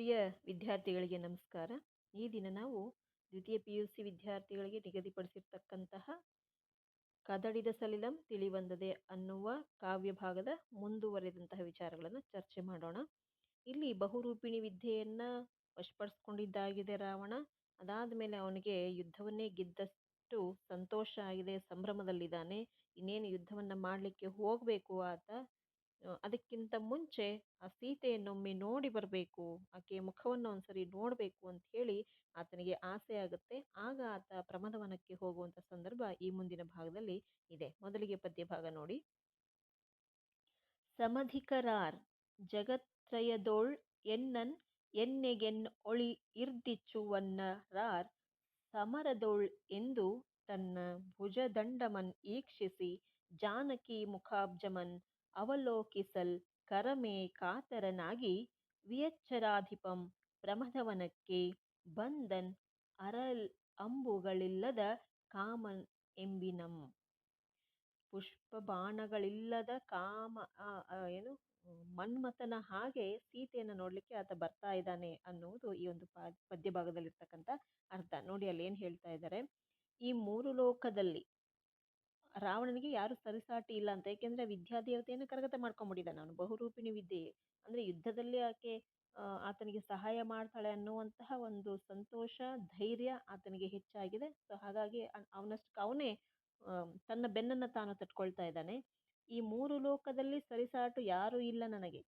ಪ್ರಿಯ ವಿದ್ಯಾರ್ಥಿಗಳಿಗೆ ನಮಸ್ಕಾರ. ಈ ದಿನ ನಾವು ದ್ವಿತೀಯ ಪಿ ಯು ಸಿ ವಿದ್ಯಾರ್ಥಿಗಳಿಗೆ ನಿಗದಿಪಡಿಸಿರ್ತಕ್ಕಂತಹ ಕದಡಿದ ಸಲಿಲಂ ತಿಳಿವಂದದೆ ಅನ್ನುವ ಕಾವ್ಯ ಭಾಗದ ಮುಂದುವರೆದಂತಹ ವಿಚಾರಗಳನ್ನು ಚರ್ಚೆ ಮಾಡೋಣ. ಇಲ್ಲಿ ಬಹುರೂಪಿಣಿ ವಿದ್ಯೆಯನ್ನು ವಶಪಡಿಸ್ಕೊಂಡಿದ್ದಾಗಿದೆ ರಾವಣ. ಅದಾದ ಮೇಲೆ ಅವನಿಗೆ ಯುದ್ಧವನ್ನೇ ಗೆದ್ದಷ್ಟು ಸಂತೋಷ ಆಗಿದೆ, ಸಂಭ್ರಮದಲ್ಲಿದ್ದಾನೆ. ಇನ್ನೇನು ಯುದ್ಧವನ್ನ ಮಾಡಲಿಕ್ಕೆ ಹೋಗಬೇಕು ಆತ? ಅದಕ್ಕಿಂತ ಮುಂಚೆ ಆ ಸೀತೆಯನ್ನೊಮ್ಮೆ ನೋಡಿ ಬರಬೇಕು ಆಕೆಯ ಮುಖವನ್ನು ಒಂದ್ಸರಿ ನೋಡಬೇಕು ಅಂತ ಹೇಳಿ ಆತನಿಗೆ ಆಸೆ ಆಗುತ್ತೆ. ಆಗ ಆತ ಪ್ರಮದವನಕ್ಕೆ ಹೋಗುವಂತ ಸಂದರ್ಭ ಈ ಮುಂದಿನ ಭಾಗದಲ್ಲಿ ಇದೆ. ಮೊದಲಿಗೆ ಪದ್ಯ ಭಾಗ ನೋಡಿ. ಸಮಧಿಕರಾರ್ ಜಗತ್ರಯದೋಳ್ ಎನ್ನನ್ ಎನ್ನೆಗೆನ್ ಒಳಿ ಇರ್ದಿಚ್ಚುವನ್ನರಾರ್ ಸಮರದೋಳ್ ಎಂದು ತನ್ನ ಭುಜದಂಡಮನ್ ಈಕ್ಷಿಸಿ ಜಾನಕಿ ಮುಖಾಬ್ಜಮನ್ ಅವಲೋಕಿಸಲ್ ಕರಮೇ ಕಾತರನಾಗಿ ವಿಯಚ್ಚರಾಧಿಪಂ ಪ್ರಮದವನಕ್ಕೆ ಬಂದನ್ ಅರಲ್ ಅಂಬುಗಳಿಲ್ಲದ ಕಾಮನ್ ಎಂಬಿನಂ. ಪುಷ್ಪ ಬಾಣಗಳಿಲ್ಲದ ಕಾಮ ಏನು, ಮನ್ಮಥನ ಹಾಗೆ ಸೀತೆಯನ್ನು ನೋಡಲಿಕ್ಕೆ ಆತ ಬರ್ತಾ ಇದ್ದಾನೆ ಅನ್ನುವುದು ಈ ಒಂದು ಪದ್ಯ ಭಾಗದಲ್ಲಿರ್ತಕ್ಕಂಥ ಅರ್ಥ. ನೋಡಿ ಅಲ್ಲಿ ಏನು ಹೇಳ್ತಾ ಇದ್ದಾರೆ. ಈ ಮೂರು ಲೋಕದಲ್ಲಿ ರಾವಣನಿಗೆ ಯಾರು ಸರಿಸಾಟಿ ಇಲ್ಲ ಅಂತ. ಯಾಕೆಂದ್ರೆ ವಿದ್ಯಾದೇವತೆಯನ್ನು ಕರಗತ ಮಾಡ್ಕೊಂಡ್ಬಿಟ್ಟಿದ್ದಾನೆ ಅವನು. ಬಹುರೂಪಿಣಿ ವಿದ್ಯೆ. ಅಂದ್ರೆ ಯುದ್ಧದಲ್ಲಿ ಆಕೆ ಆತನಿಗೆ ಸಹಾಯ ಮಾಡ್ತಾಳೆ ಅನ್ನುವಂತಹ ಒಂದು ಸಂತೋಷ, ಧೈರ್ಯ ಆತನಿಗೆ ಹೆಚ್ಚಾಗಿದೆ. ಸೊ ಹಾಗಾಗಿ ಅವನಷ್ಟು ಅವನೇ ತನ್ನ ಬೆನ್ನನ್ನು ತಾನು ತಟ್ಕೊಳ್ತಾ ಇದ್ದಾನೆ. ಈ ಮೂರು ಲೋಕದಲ್ಲಿ ಸರಿಸಾಟು ಯಾರು ಇಲ್ಲ ನನಗೆ.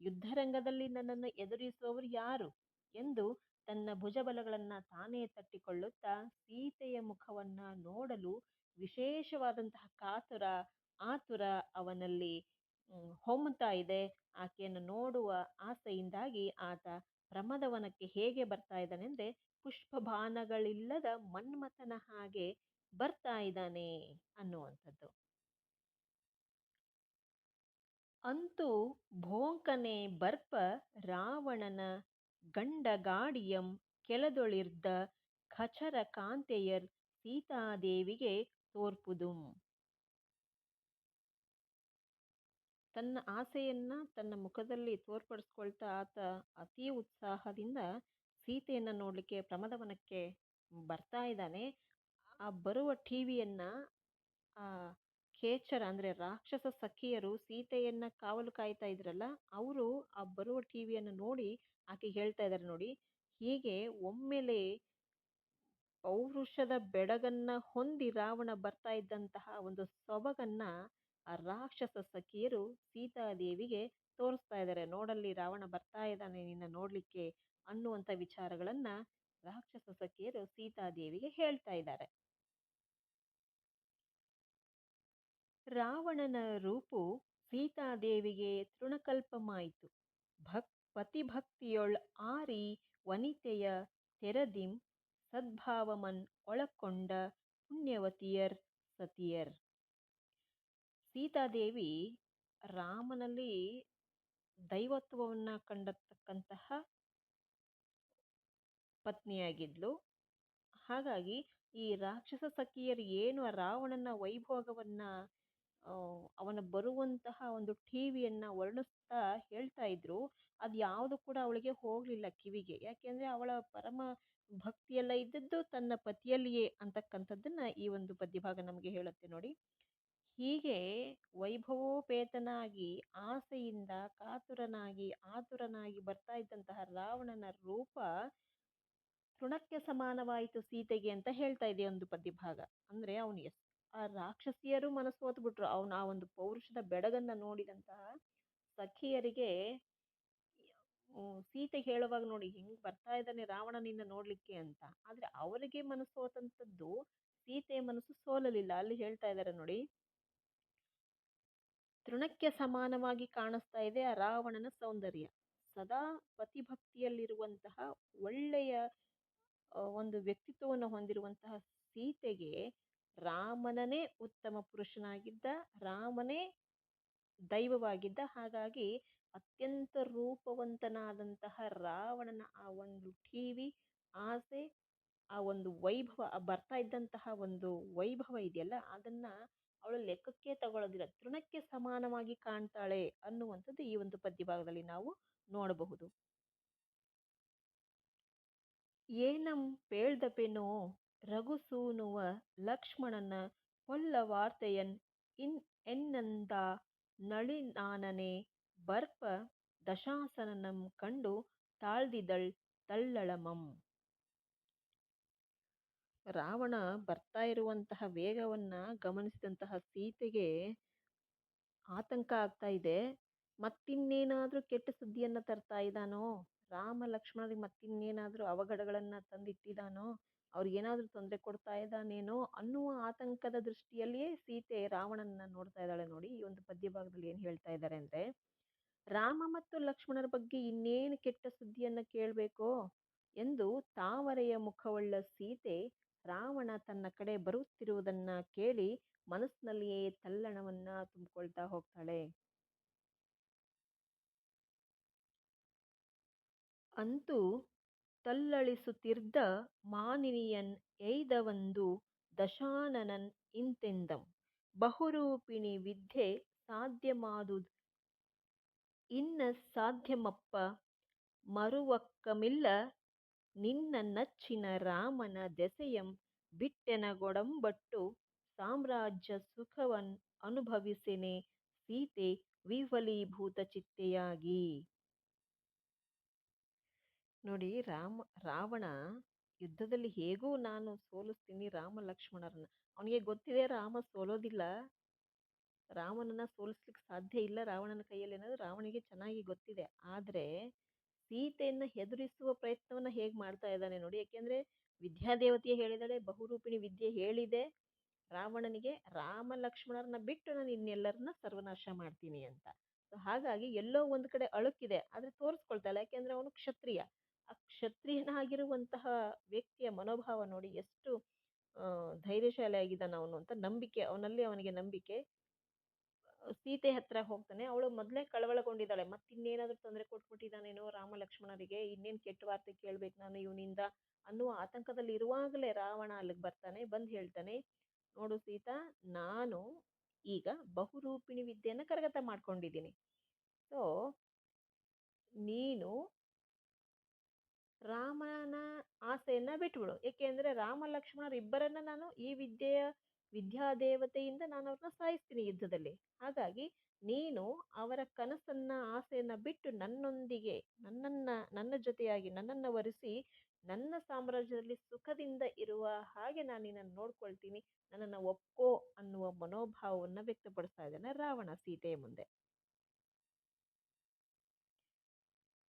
ಯುದ್ಧರಂಗದಲ್ಲಿ ನನ್ನನ್ನು ಎದುರಿಸುವವರು ಯಾರು ಎಂದು ತನ್ನ ಭುಜಬಲಗಳನ್ನು ತಾನೇ ತಟ್ಟಿಕೊಳ್ಳುತ್ತಾ, ಸೀತೆಯ ಮುಖವನ್ನು ನೋಡಲು ವಿಶೇಷವಾದಂತಹ ಕಾತುರ, ಆತುರ ಅವನಲ್ಲಿ ಹೊಮ್ಮುತ್ತಾ ಇದೆ. ಆಕೆಯನ್ನು ನೋಡುವ ಆಸೆಯಿಂದಾಗಿ ಆತ ಪ್ರಮದವನಕ್ಕೆ ಹೇಗೆ ಬರ್ತಾ ಇದ್ದಾನೆಂದರೆ ಪುಷ್ಪಭಾನಗಳಿಲ್ಲದ ಮನ್ಮಥನ ಹಾಗೆ ಬರ್ತಾ ಇದ್ದಾನೆ ಅನ್ನುವಂಥದ್ದು. ಅಂತೂ ಭೋಂಕನೆ ಬರ್ಪ ರಾವಣನ ಗಂಡ ಗಾಡಿಯಂ ಕೆಳದೊಳಿರ್ದ ಖಚರ ಕಾಂತೆಯರ್ ಸೀತಾದೇವಿಗೆ ತೋರ್ಪುದುಂ. ತನ್ನ ಆಸೆಯನ್ನ ತನ್ನ ಮುಖದಲ್ಲಿ ತೋರ್ಪಡಿಸ್ಕೊಳ್ತಾ ಆತ ಅತಿ ಉತ್ಸಾಹದಿಂದ ಸೀತೆಯನ್ನು ನೋಡಲಿಕ್ಕೆ ಪ್ರಮದವನಕ್ಕೆ ಬರ್ತಾ ಇದ್ದಾನೆ. ಆ ಬರುವ ಟಿವಿಯನ್ನ, ಆ ಖೇಚರ ಅಂದ್ರೆ ರಾಕ್ಷಸ ಸಖಿಯರು ಸೀತೆಯನ್ನು ಕಾವಲು ಕಾಯ್ತಾ ಇದ್ರಲ್ಲ, ಅವರು ಆ ಬರುವ ಟಿವಿಯನ್ನು ನೋಡಿ ಆಕೆ ಹೇಳ್ತಾ ಇದ್ದಾರೆ ನೋಡಿ, ಹೀಗೆ ಒಮ್ಮೆಲೆ ಪೌರುಷದ ಬೆಡಗನ್ನ ಹೊಂದಿ ರಾವಣ ಬರ್ತಾ ಇದ್ದಂತಹ ಒಂದು ಸೊಬಗನ್ನ ಆ ರಾಕ್ಷಸ ಸಖಿಯರು ಸೀತಾದೇವಿಗೆ ತೋರಿಸ್ತಾ ಇದ್ದಾರೆ. ನೋಡಲ್ಲಿ ರಾವಣ ಬರ್ತಾ ಇದ್ದಾನೆ, ನಿನ್ನ ನೋಡಲಿಕ್ಕೆ ಅನ್ನುವಂಥ ವಿಚಾರಗಳನ್ನ ರಾಕ್ಷಸ ಸಖಿಯರು ಸೀತಾದೇವಿಗೆ ಹೇಳ್ತಾ ಇದ್ದಾರೆ. ರಾವಣನ ರೂಪು ಸೀತಾದೇವಿಗೆ ತೃಣಕಲ್ಪಮಾಯಿತು. ಭಕ್, ಪತಿಭಕ್ತಿಯೊಳ್ ಆರಿ ವನಿತೆಯ ತೆರದಿಂ ಸದ್ಭಾವಮನ್ ಒಳಕೊಂಡ ಪುಣ್ಯವತಿಯರ್ ಸತಿಯರ್. ಸೀತಾದೇವಿ ರಾಮನಲ್ಲಿ ದೈವತ್ವವನ್ನ ಕಂಡತಕ್ಕಂತಹ ಪತ್ನಿಯಾಗಿದ್ಲು. ಹಾಗಾಗಿ ಈ ರಾಕ್ಷಸ ಸಖಿಯರು ಏನು ರಾವಣನ ವೈಭೋಗವನ್ನ ಅವನ ಬರುವಂತಹ ಒಂದು ಟಿವಿಯನ್ನು ವರ್ಣಿಸ್ತಾ ಹೇಳ್ತಾ ಇದ್ರು. ಅದು ಯಾವುದು ಕೂಡ ಅವಳಿಗೆ ಹೋಗಲಿಲ್ಲ ಕಿವಿಗೆ. ಯಾಕೆಂದ್ರೆ ಅವಳ ಪರಮ ಭಕ್ತಿಯೆಲ್ಲ ಇದ್ದದ್ದು ತನ್ನ ಪತಿಯಲ್ಲಿಯೇ ಅಂತಕ್ಕಂಥದ್ದನ್ನ ಈ ಒಂದು ಪದ್ಯಭಾಗ ನಮಗೆ ಹೇಳುತ್ತೆ ನೋಡಿ. ಹೀಗೆ ವೈಭವೋಪೇತನಾಗಿ, ಆಸೆಯಿಂದ ಕಾತುರನಾಗಿ, ಆತುರನಾಗಿ ಬರ್ತಾ ಇದ್ದಂತಹ ರಾವಣನ ರೂಪ ತೃಣಕ್ಕೆ ಸಮಾನವಾಯಿತು ಸೀತೆಗೆ ಅಂತ ಹೇಳ್ತಾ ಇದೆ ಒಂದು ಪದ್ಯಭಾಗ. ಅಂದ್ರೆ ಅವನು ಆ ರಾಕ್ಷಸಿಯರು ಮನಸ್ಸು ಹೊತ್ಬಿಟ್ರು ಅವನ ಆ ಒಂದು ಪೌರುಷದ ಬೆಡಗನ್ನ ನೋಡಿದಂತಹ ಸಖಿಯರಿಗೆ ಸೀತೆ ಹೇಳುವಾಗ ನೋಡಿ, ಹೆಂಗ್ ಬರ್ತಾ ಇದ್ದಾನೆ ರಾವಣನಿಂದ ನೋಡ್ಲಿಕ್ಕೆ ಅಂತ. ಆದ್ರೆ ಅವರಿಗೆ ಮನಸ್ಸು ಹೋತಂಥದ್ದು ಸೀತೆಯ ಮನಸ್ಸು ಸೋಲಲಿಲ್ಲ. ಅಲ್ಲಿ ಹೇಳ್ತಾ ಇದ್ದಾರೆ ನೋಡಿ, ತೃಣಕ್ಕೆ ಸಮಾನವಾಗಿ ಕಾಣಿಸ್ತಾ ಇದೆ ಆ ರಾವಣನ ಸೌಂದರ್ಯ. ಸದಾ ಪತಿಭಕ್ತಿಯಲ್ಲಿರುವಂತಹ ಒಳ್ಳೆಯ ಒಂದು ವ್ಯಕ್ತಿತ್ವವನ್ನು ಹೊಂದಿರುವಂತಹ ಸೀತೆಗೆ ರಾಮನನೇ ಉತ್ತಮ ಪುರುಷನಾಗಿದ್ದ, ರಾಮನೇ ದೈವವಾಗಿದ್ದ, ಹಾಗಾಗಿ ಅತ್ಯಂತ ರೂಪವಂತನಾದಂತಹ ರಾವಣನ ಆ ಒಂದು ಟಿವಿ ಆಸೆ, ಆ ಒಂದು ವೈಭವ ಬರ್ತಾ ಇದ್ದಂತಹ ಒಂದು ವೈಭವ ಇದೆಯಲ್ಲ, ಅದನ್ನ ಅವಳು ಲೆಕ್ಕಕ್ಕೆ ತಗೊಳ್ಳೋದಿಲ್ಲ. ತೃಣಕ್ಕೆ ಸಮಾನವಾಗಿ ಕಾಣ್ತಾಳೆ ಅನ್ನುವಂಥದ್ದು ಈ ಒಂದು ಪದ್ಯಭಾಗದಲ್ಲಿ ನಾವು ನೋಡಬಹುದು. ಏನಂ ಪೇಳ್ದಪೆನೋ ರಘುಸೂನುವ ಲಕ್ಷ್ಮಣನ ಕೊಲ್ಲ ವಾರ್ತೆಯನ್ ಇನ್, ಎನ್ನಂದ ನಳಿನಾನನೆ ಬರ್ಪ ದಶಾಸನನಂ ಕಂಡು ತಾಳ್ದಿದಳ್ ತಳ್ಳಳಮಂ ರಾವಣ ಬರ್ತಾ ಇರುವಂತಹ ವೇಗವನ್ನ ಗಮನಿಸಿದಂತಹ ಸೀತೆಗೆ ಆತಂಕ ಆಗ್ತಾ ಇದೆ. ಮತ್ತಿನ್ನೇನಾದರೂ ಕೆಟ್ಟ ಸುದ್ದಿಯನ್ನ ತರ್ತಾ ಇದ್ದಾನೋ ರಾಮ ಲಕ್ಷ್ಮಣರಿಗೆ ಮತ್ತಿನ್ನೇನಾದರೂ ಅವಘಡಗಳನ್ನು ತಂದಿಟ್ಟಿದಾನೋ? ಅವ್ರಿಗೇನಾದ್ರೂ ತೊಂದರೆ ಕೊಡ್ತಾ ಇದ್ದಾನೇನೋ ಅನ್ನುವ ಆತಂಕದ ದೃಷ್ಟಿಯಲ್ಲಿಯೇ ಸೀತೆ ರಾವಣನ ನೋಡ್ತಾ ಇದ್ದಾಳೆ ನೋಡಿ. ಈ ಒಂದು ಪದ್ಯ ಭಾಗದಲ್ಲಿ ಏನ್ ಹೇಳ್ತಾ ಇದ್ದಾರೆ ಅಂದ್ರೆ, ರಾಮ ಮತ್ತು ಲಕ್ಷ್ಮಣರ ಬಗ್ಗೆ ಇನ್ನೇನು ಕೆಟ್ಟ ಸುದ್ದಿಯನ್ನು ಕೇಳಬೇಕೋ? ಎಂದು ತಾವರೆಯ ಮುಖವುಳ್ಳ ಸೀತೆ ರಾವಣ ತನ್ನ ಕಡೆ ಬರುತ್ತಿರುವುದನ್ನ ಕೇಳಿ ಮನಸ್ಸಿನಲ್ಲಿಯೇ ತಲ್ಲಣವನ್ನ ತುಂಬಿಕೊಳ್ತಾ ಹೋಗ್ತಾಳೆ. ಅಂತೂ ತಲ್ಲಳಿಸುತ್ತಿರ್ದ ಮಾನಿನಿಯನ್ ಎಯ್ದವಂದು ದಶಾನನನ್ ಇಂತೆಂದಂ. ಬಹುರೂಪಿಣಿ ವಿದ್ಯೆ ಸಾಧ್ಯಮಾದುದ್ ಇನ್ನ ಸಾಧ್ಯಮಪ್ಪ ಮರುವಕ್ಕಮಿಲ್ಲ ನಿನ್ನ ನಚ್ಚಿನ ರಾಮನ ದೆಸೆಯಂ ಬಿಟ್ಟೆನಗೊಡಂಬಟ್ಟು ಸಾಮ್ರಾಜ್ಯ ಸುಖವನ್ ಅನುಭವಿಸೆನೆ ಸೀತೆ ವಿಫಲೀಭೂತ ಚಿತ್ತೆಯಾಗಿ. ನೋಡಿ ರಾಮ, ರಾವಣ ಯುದ್ಧದಲ್ಲಿ ಹೇಗೂ ನಾನು ಸೋಲಿಸ್ತೀನಿ ರಾಮ ಲಕ್ಷ್ಮಣರನ್ನ. ಅವನಿಗೆ ಗೊತ್ತಿದೆ ರಾಮ ಸೋಲೋದಿಲ್ಲ. ರಾಮನನ್ನ ಸೋಲಿಸ್ಲಿಕ್ಕೆ ಸಾಧ್ಯ ಇಲ್ಲ ರಾವಣನ ಕೈಯಲ್ಲಿ ಏನಾದ್ರು ರಾವಣಿಗೆ ಚೆನ್ನಾಗಿ ಗೊತ್ತಿದೆ. ಆದ್ರೆ ಸೀತೆಯನ್ನ ಹೆದರಿಸುವ ಪ್ರಯತ್ನವನ್ನ ಹೇಗೆ ಮಾಡ್ತಾ ಇದ್ದಾನೆ ನೋಡಿ. ಯಾಕೆಂದ್ರೆ ವಿದ್ಯಾದೇವತೆಯ ಹೇಳಿದಾಳೆ, ಬಹುರೂಪಿಣಿ ವಿದ್ಯೆ ಹೇಳಿದೆ. ರಾವಣನಿಗೆ ರಾಮ ಲಕ್ಷ್ಮಣರನ್ನ ಬಿಟ್ಟು ನಾನು ಇನ್ನೆಲ್ಲರನ್ನ ಸರ್ವನಾಶ ಮಾಡ್ತೀನಿ ಅಂತ. ಸೊ ಹಾಗಾಗಿ ಎಲ್ಲೋ ಒಂದು ಕಡೆ ಅಳುಕಿದೆ. ಆದ್ರೆ ತೋರಿಸ್ಕೊಳ್ತಾಳೆ ಯಾಕೆಂದ್ರೆ ಅವನು ಕ್ಷತ್ರಿಯ. ಆ ಕ್ಷತ್ರಿಯನಾಗಿರುವಂತಹ ವ್ಯಕ್ತಿಯ ಮನೋಭಾವ ನೋಡಿ ಎಷ್ಟು ಧೈರ್ಯಶಾಲಿ ಆಗಿದ್ದಾನ ಅವನು ಅಂತ ನಂಬಿಕೆ, ಅವನಲ್ಲಿ ಅವನಿಗೆ ನಂಬಿಕೆ. ಸೀತೆ ಹತ್ರ ಹೋಗ್ತಾನೆ. ಅವಳು ಮೊದಲೇ ಕಳವಳಗೊಂಡಿದ್ದಾಳೆ. ಮತ್ತಿನ್ನೇನಾದರೂ ತೊಂದರೆ ಕೊಟ್ಬಿಟ್ಟಿದ್ದಾನೇನೋ ರಾಮ ಲಕ್ಷ್ಮಣರಿಗೆ ಇನ್ನೇನು ಕೆಟ್ಟ ವಾರ್ತೆ ಕೇಳ್ಬೇಕು ನಾನು ಇವನಿಂದ ಅನ್ನುವ ಆತಂಕದಲ್ಲಿ ಇರುವಾಗಲೇ ರಾವಣ ಅಲ್ಲಿಗೆ ಬರ್ತಾನೆ, ಬಂದು ಹೇಳ್ತಾನೆ, ನೋಡು ಸೀತಾ, ನಾನು ಈಗ ಬಹುರೂಪಿಣಿ ವಿದ್ಯೆಯನ್ನು ಕರಗತ ಮಾಡ್ಕೊಂಡಿದ್ದೀನಿ. ಸೊ ನೀನು ರಾಮನ ಆಸೆಯನ್ನ ಬಿಟ್ಬಿಡು. ಏಕೆಂದರೆ ರಾಮ, ಲಕ್ಷ್ಮಣರು ಇಬ್ಬರನ್ನ ನಾನು ಈ ವಿದ್ಯೆಯ ವಿದ್ಯಾದೇವತೆಯಿಂದ ನಾನು ಅವ್ರನ್ನ ಸಾಯಿಸ್ತೀನಿ ಯುದ್ಧದಲ್ಲಿ. ಹಾಗಾಗಿ ನೀನು ಅವರ ಕನಸನ್ನ, ಆಸೆಯನ್ನ ಬಿಟ್ಟು ನನ್ನೊಂದಿಗೆ, ನನ್ನನ್ನ, ನನ್ನ ಜೊತೆಯಾಗಿ ನನ್ನನ್ನ ವರಿಸಿ ನನ್ನ ಸಾಮ್ರಾಜ್ಯದಲ್ಲಿ ಸುಖದಿಂದ ಇರುವ ಹಾಗೆ ನಾನು ನಿನ್ನನ್ನು ನೋಡ್ಕೊಳ್ತೀನಿ. ನನ್ನನ್ನು ಒಪ್ಕೋ ಅನ್ನುವ ಮನೋಭಾವವನ್ನು ವ್ಯಕ್ತಪಡಿಸ್ತಾ ಇದ್ದಾನೆ ರಾವಣ ಸೀತೆಯ ಮುಂದೆ.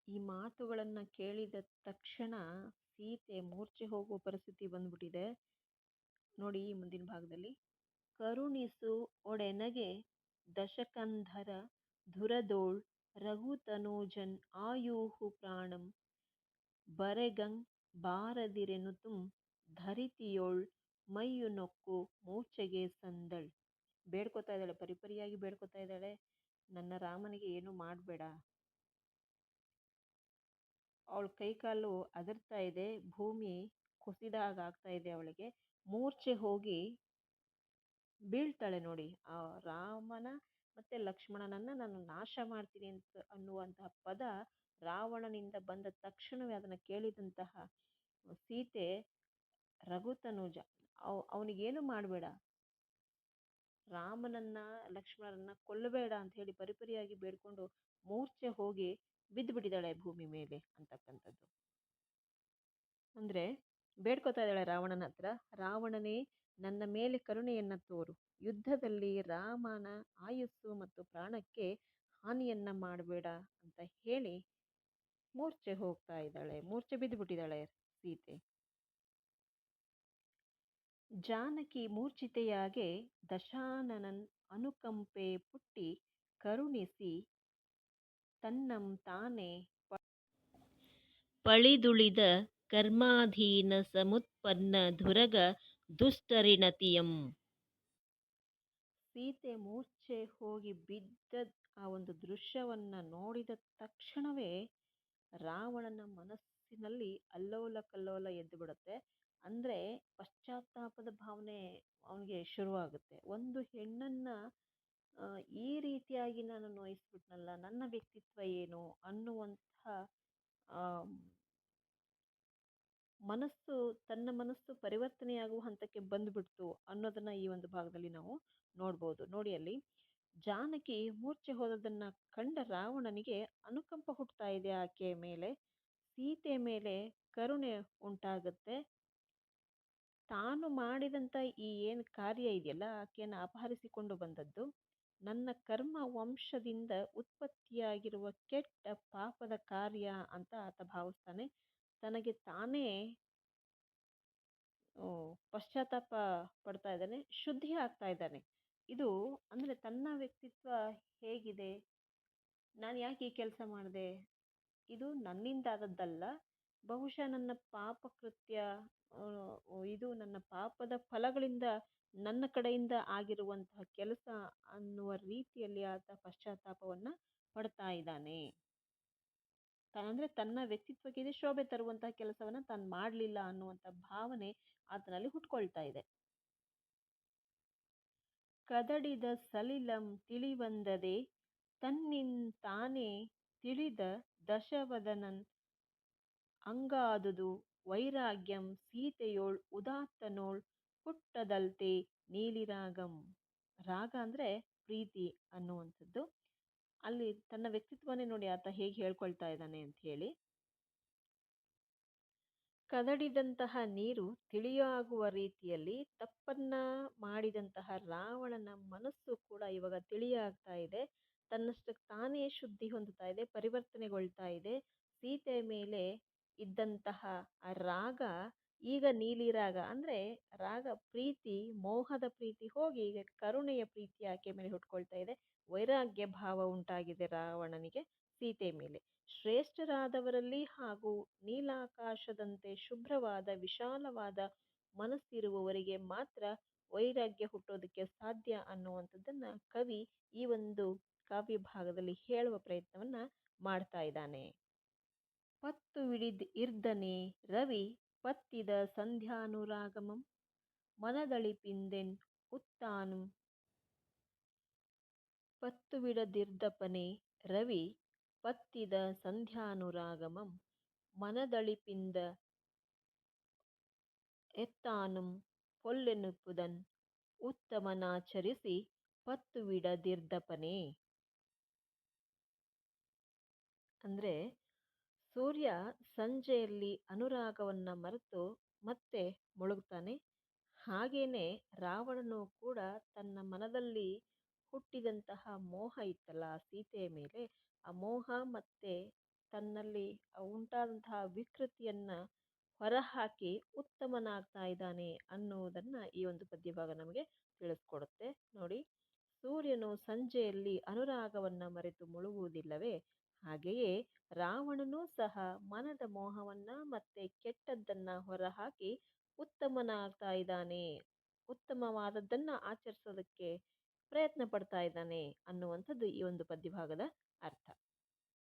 ಈ ಮಾತುಗಳನ್ನು ಕೇಳಿದ ತಕ್ಷಣ ಸೀತೆ ಮೂರ್ಛೆ ಹೋಗುವ ಪರಿಸ್ಥಿತಿ ಬಂದ್ಬಿಟ್ಟಿದೆ. ನೋಡಿ ಈ ಮುಂದಿನ ಭಾಗದಲ್ಲಿ. ಕರುಣಿಸು ಒಡೆನಗೆ ದಶಕಂಧರ ಧುರದೋಳ್ ರಘುತನೂಜನ್ ಆಯೂಹು ಪ್ರಾಣಂ ಬರೆಗಂಗ್ ಬಾರದಿರೆನುತುಂ ಧರಿತಿಯೋಳ್ ಮೈಯು ನೊಕ್ಕು ಮೂರ್ಛೆಗೆ ಸಂದಳ್. ಬೇಡ್ಕೊತಾ ಇದ್ದಾಳೆ, ಪರಿಪರಿಯಾಗಿ ಬೇಡ್ಕೊತಾ ಇದ್ದಾಳೆ. ನನ್ನ ರಾಮನಿಗೆ ಏನು ಮಾಡಬೇಡ. ಅವಳ ಕೈಕಾಲು ಅದರ್ತಾ ಇದೆ, ಭೂಮಿ ಕುಸಿದಾಗ ಆಗ್ತಾ ಇದೆ ಅವಳಿಗೆ. ಮೂರ್ಛೆ ಹೋಗಿ ಬೀಳ್ತಾಳೆ ನೋಡಿ. ಆ ರಾಮನ ಮತ್ತೆ ಲಕ್ಷ್ಮಣನನ್ನ ನಾನು ನಾಶ ಮಾಡ್ತೀನಿ ಅಂತ ಅನ್ನುವಂತಹ ಪದ ರಾವಣನಿಂದ ಬಂದ ತಕ್ಷಣವೇ ಅದನ್ನ ಕೇಳಿದಂತಹ ಸೀತೆ ರಘುತನುಜ ಅವ್ ಅವನಿಗೇನು ಮಾಡಬೇಡ. ರಾಮನನ್ನ, ಲಕ್ಷ್ಮಣರನ್ನ ಕೊಲ್ಲಬೇಡ ಅಂತ ಹೇಳಿ ಪರಿಪರಿಯಾಗಿ ಬೇಡ್ಕೊಂಡು ಮೂರ್ಛೆ ಹೋಗಿ ಬಿದ್ದು ಬಿಟ್ಟಿದ್ದಾಳೆ ಭೂಮಿ ಮೇಲೆ ಅಂತಕ್ಕಂಥದ್ದು. ಅಂದ್ರೆ ಬೇಡ್ಕೋತಾ ಇದ್ದಾಳೆ ರಾವಣನ ಹತ್ರ, ರಾವಣನೇ, ನನ್ನ ಮೇಲೆ ಕರುಣೆಯನ್ನ ತೋರು. ಯುದ್ಧದಲ್ಲಿ ರಾಮನ ಆಯುಸ್ಸು ಮತ್ತು ಪ್ರಾಣಕ್ಕೆ ಹಾನಿಯನ್ನ ಮಾಡಬೇಡ ಅಂತ ಹೇಳಿ ಮೂರ್ಛೆ ಹೋಗ್ತಾ ಇದ್ದಾಳೆ. ಮೂರ್ಛೆ ಬಿದ್ದು ಬಿಟ್ಟಿದ್ದಾಳೆ ಸೀತೆ. ಜಾನಕಿ ಮೂರ್ಛಿತೆಯಾಗೆ ದಶಾನನನ್ ಅನುಕಂಪೆ ಪುಟ್ಟಿ ಕರುಣಿಸಿ ತನ್ನಂ ತಾನೇ ಪಳಿದುಳಿದ ಕರ್ಮಾಧೀನ ಸಮುತ್ಪನ್ನ ಧುರಗ ದುಷ್ಟರಿಣತಿಯಂ ಸೀತೆ ಮೂರ್ಛೆ ಹೋಗಿ ಬಿದ್ದ ಆ ಒಂದು ದೃಶ್ಯವನ್ನ ನೋಡಿದ ತಕ್ಷಣವೇ ರಾವಣನ ಮನಸ್ಸಿನಲ್ಲಿ ಅಲ್ಲೋಲ ಕಲ್ಲೋಲ ಎದ್ದು ಬಿಡುತ್ತೆ ಅಂದ್ರೆ ಪಶ್ಚಾತ್ತಾಪದ ಭಾವನೆ ಅವನಿಗೆ ಶುರುವಾಗುತ್ತೆ. ಒಂದು ಹೆಣ್ಣನ್ನ ಈ ರೀತಿಯಾಗಿ ನಾನು ನೋಯಿಸ್ಬಿಟ್ನಲ್ಲ, ನನ್ನ ವ್ಯಕ್ತಿತ್ವ ಏನು ಅನ್ನುವಂತಹ ಮನಸ್ಸು, ತನ್ನ ಮನಸ್ಸು ಪರಿವರ್ತನೆಯಾಗುವ ಹಂತಕ್ಕೆ ಬಂದ್ಬಿಡ್ತು ಅನ್ನೋದನ್ನ ಈ ಒಂದು ಭಾಗದಲ್ಲಿ ನಾವು ನೋಡ್ಬೋದು. ನೋಡಿ ಅಲ್ಲಿ, ಜಾನಕಿ ಮೂರ್ಛೆ ಹೋದದನ್ನ ಕಂಡ ರಾವಣನಿಗೆ ಅನುಕಂಪ ಹುಟ್ಟುತ್ತಾ ಇದೆ ಆಕೆಯ ಮೇಲೆ. ಸೀತೆ ಮೇಲೆ ಕರುಣೆ ಉಂಟಾಗುತ್ತೆ. ತಾನು ಮಾಡಿದಂಥ ಈ ಏನು ಕಾರ್ಯ ಇದೆಯಲ್ಲ, ಆಕೆಯನ್ನು ಅಪಹರಿಸಿಕೊಂಡು ಬಂದದ್ದು. ನನ್ನ ಕರ್ಮ ವಂಶದಿಂದ ಉತ್ಪತ್ತಿಯಾಗಿರುವ ಕೆಟ್ಟ ಪಾಪದ ಕಾರ್ಯ ಅಂತ ಆತ ಭಾವಿಸ್ತಾನೆ. ತನಗೆ ತಾನೇ ಪಶ್ಚಾತ್ತಾಪ ಪಡ್ತಾ ಇದ್ದಾನೆ, ಶುದ್ಧಿ ಆಗ್ತಾ ಇದ್ದಾನೆ. ಇದು ಅಂದರೆ ತನ್ನ ವ್ಯಕ್ತಿತ್ವ ಹೇಗಿದೆ? ನಾನು ಯಾಕೆ ಈ ಕೆಲಸ ಮಾಡಿದೆ? ಇದು ನನ್ನಿಂದಾದದ್ದಲ್ಲ. ಬಹುಶಃ ನನ್ನ ಪಾಪ ಕೃತ್ಯ ಇದು ನನ್ನ ಪಾಪದ ಫಲಗಳಿಂದ ನನ್ನ ಕಡೆಯಿಂದ ಆಗಿರುವಂತಹ ಕೆಲಸ ಅನ್ನುವ ರೀತಿಯಲ್ಲಿ ಆತ ಪಶ್ಚಾತ್ತಾಪವನ್ನು ಪಡ್ತಾ ಇದ್ದಾನೆ. ಅಂದರೆ ತನ್ನ ವ್ಯಕ್ತಿತ್ವಕ್ಕೆ ಶೋಭೆ ತರುವಂತಹ ಕೆಲಸವನ್ನು ತಾನು ಮಾಡಲಿಲ್ಲ ಅನ್ನುವಂಥ ಭಾವನೆ ಆತನಲ್ಲಿ ಹುಟ್ಕೊಳ್ತಾ ಇದೆ. ಕದಡಿದ ಸಲಿಲಂ ತಿಳಿವಂದದೆ ತನ್ನಿನ್ ತಾನೇ ತಿಳಿದ ದಶವದನನ್ ಅಂಗಾದುದು ವೈರಾಗ್ಯಂ ಸೀತೆಯೋಳ್ ಉದಾತ್ತನೋಳ್ ಹುಟ್ಟದಲ್ತೆ ನೀಲಿರಾಗಂ ರಾಗ. ಅಂದರೆ ಪ್ರೀತಿ ಅನ್ನುವಂಥದ್ದು. ಅಲ್ಲಿ ತನ್ನ ವ್ಯಕ್ತಿತ್ವನೇ ನೋಡಿ ಆತ ಹೇಗೆ ಹೇಳ್ಕೊಳ್ತಾ ಇದ್ದಾನೆ ಅಂತ ಹೇಳಿ. ಕದಡಿದಂತಹ ನೀರು ತಿಳಿಯಾಗುವ ರೀತಿಯಲ್ಲಿ ತಪ್ಪನ್ನ ಮಾಡಿದಂತಹ ರಾವಣನ ಮನಸ್ಸು ಕೂಡ ಇವಾಗ ತಿಳಿಯಾಗ್ತಾ ಇದೆ. ತನ್ನಷ್ಟಕ್ಕೆ ತಾನೇ ಶುದ್ಧಿ ಹೊಂದುತ್ತಾ ಇದೆ, ಪರಿವರ್ತನೆಗೊಳ್ತಾ ಇದೆ. ಸೀತೆಯ ಮೇಲೆ ಇದ್ದಂತಹ ಆ ರಾಗ ಈಗ ನೀಲಿ ರಾಗ ಅಂದರೆ ರಾಗ ಪ್ರೀತಿ, ಮೋಹದ ಪ್ರೀತಿ ಹೋಗಿ ಈಗ ಕರುಣೆಯ ಪ್ರೀತಿ ಆಕೆ ಮೇಲೆ ಹುಟ್ಕೊಳ್ತಾ ಇದೆ. ವೈರಾಗ್ಯ ಭಾವ ಉಂಟಾಗಿದೆ ರಾವಣನಿಗೆ ಸೀತೆ ಮೇಲೆ. ಶ್ರೇಷ್ಠರಾದವರಲ್ಲಿ ಹಾಗೂ ನೀಲಾಕಾಶದಂತೆ ಶುಭ್ರವಾದ, ವಿಶಾಲವಾದ ಮನಸ್ಸಿರುವವರಿಗೆ ಮಾತ್ರ ವೈರಾಗ್ಯ ಹುಟ್ಟೋದಕ್ಕೆ ಸಾಧ್ಯ ಅನ್ನುವಂಥದ್ದನ್ನ ಕವಿ ಈ ಒಂದು ಕಾವ್ಯ ಭಾಗದಲ್ಲಿ ಹೇಳುವ ಪ್ರಯತ್ನವನ್ನ ಮಾಡ್ತಾ ಇದ್ದಾನೆ. ಪತ್ತು ಹಿಡಿದ್ ಇರ್ದನೆ ರವಿ ಪತ್ತಿದ ಸಂಧ್ಯಾನುರಾಗಮಂ ಮನದಳಿಪಿಂದೆನ್ ಉತ್ತಾನು ಪತ್ತು ವಿಡದಿರ್ದಪನೆ ರವಿ ಪತ್ತಿದ ಸಂಧ್ಯಾನುರಾಗಮಂ ಮನದಳಿಪಿಂದ ಎತ್ತಾನುಂ ಪೊಲ್ಲೆನುಪುದನ್ ಉತ್ತಮನಾಚರಿಸಿ ಪತ್ತು ವಿಡದಿರ್ದಪನೆ ಅಂದರೆ ಸೂರ್ಯ ಸಂಜೆಯಲ್ಲಿ ಅನುರಾಗವನ್ನು ಮರೆತು ಮತ್ತೆ ಮುಳುಗ್ತಾನೆ. ಹಾಗೇನೆ ರಾವಣನು ಕೂಡ ತನ್ನ ಮನದಲ್ಲಿ ಹುಟ್ಟಿದಂತಹ ಮೋಹ ಇತ್ತಲ್ಲ ಸೀತೆಯ ಮೇಲೆ. ಆ ಮೋಹ ಮತ್ತೆ ತನ್ನಲ್ಲಿ ಉಂಟಾದಂತಹ ವಿಕೃತಿಯನ್ನ ಹೊರಹಾಕಿ ಉತ್ತಮನಾಗ್ತಾ ಇದ್ದಾನೆ ಅನ್ನುವುದನ್ನ ಈ ಒಂದು ಪದ್ಯಭಾಗ ನಮಗೆ ತಿಳಿಸ್ಕೊಡುತ್ತೆ. ನೋಡಿ, ಸೂರ್ಯನು ಸಂಜೆಯಲ್ಲಿ ಅನುರಾಗವನ್ನ ಮರೆತು ಮುಳುಗುವುದಿಲ್ಲವೇ? ಹಾಗೆಯೇ ರಾವಣನೂ ಸಹ ಮನದ ಮೋಹವನ್ನ ಮತ್ತೆ ಕೆಟ್ಟದ್ದನ್ನ ಹೊರಹಾಕಿ ಉತ್ತಮನಾಗ್ತಾ ಇದ್ದಾನೆ. ಉತ್ತಮವಾದದ್ದನ್ನ ಆಚರಿಸೋದಕ್ಕೆ ಪ್ರಯತ್ನ ಪಡ್ತಾ ಇದ್ದಾನೆ ಅನ್ನುವಂಥದ್ದು ಈ ಒಂದು ಪದ್ಯಭಾಗದ ಅರ್ಥ.